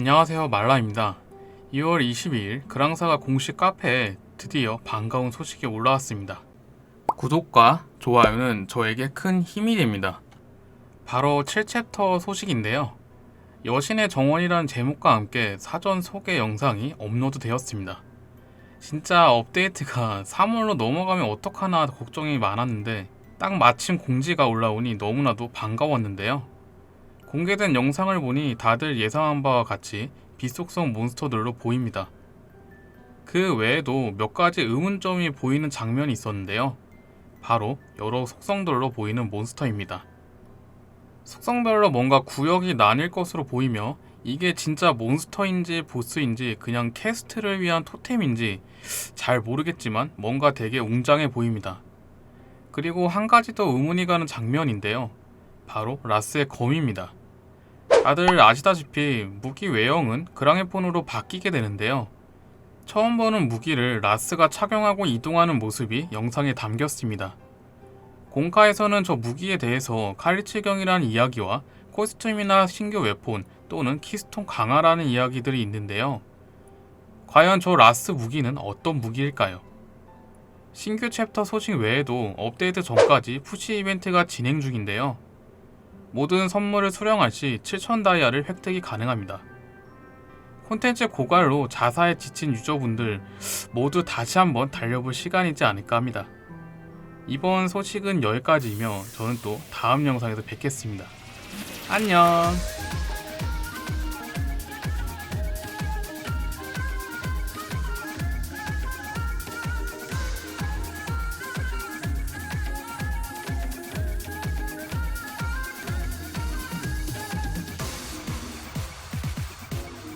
안녕하세요 말라입니다. 2월 22일 그랑사가 공식 카페에 드디어 반가운 소식이 올라왔습니다. 구독과 좋아요는 저에게 큰 힘이 됩니다. 바로 7챕터 소식인데요. 여신의 정원이라는 제목과 함께 사전 소개 영상이 업로드 되었습니다. 진짜 업데이트가 3월로 넘어가면 어떡하나 걱정이 많았는데 딱 마침 공지가 올라오니 너무나도 반가웠는데요. 공개된 영상을 보니 다들 예상한 바와 같이 비속성 몬스터들로 보입니다. 그 외에도 몇 가지 의문점이 보이는 장면이 있었는데요. 바로 여러 속성들로 보이는 몬스터입니다. 속성별로 뭔가 구역이 나뉠 것으로 보이며 이게 진짜 몬스터인지 보스인지 그냥 캐스트를 위한 토템인지 잘 모르겠지만 뭔가 되게 웅장해 보입니다. 그리고 한 가지 더 의문이 가는 장면인데요. 바로 라스의 검입니다. 다들 아시다시피 무기 외형은 그랑의폰으로 바뀌게 되는데요. 처음 보는 무기를 라스가 착용하고 이동하는 모습이 영상에 담겼습니다. 공카에서는 저 무기에 대해서 칼리치경이라는 이야기와 코스튬이나 신규 웨폰 또는 키스톤 강화라는 이야기들이 있는데요. 과연 저 라스 무기는 어떤 무기일까요? 신규 챕터 소식 외에도 업데이트 전까지 푸시 이벤트가 진행 중인데요. 모든 선물을 수령할 시7,000 다이아를 획득이 가능합니다. 콘텐츠 고갈로 자사에 지친 유저분들 모두 다시 한번 달려볼 시간이지 않을까 합니다. 이번 소식은 여기까지이며 저는 또 다음 영상에서 뵙겠습니다. 안녕!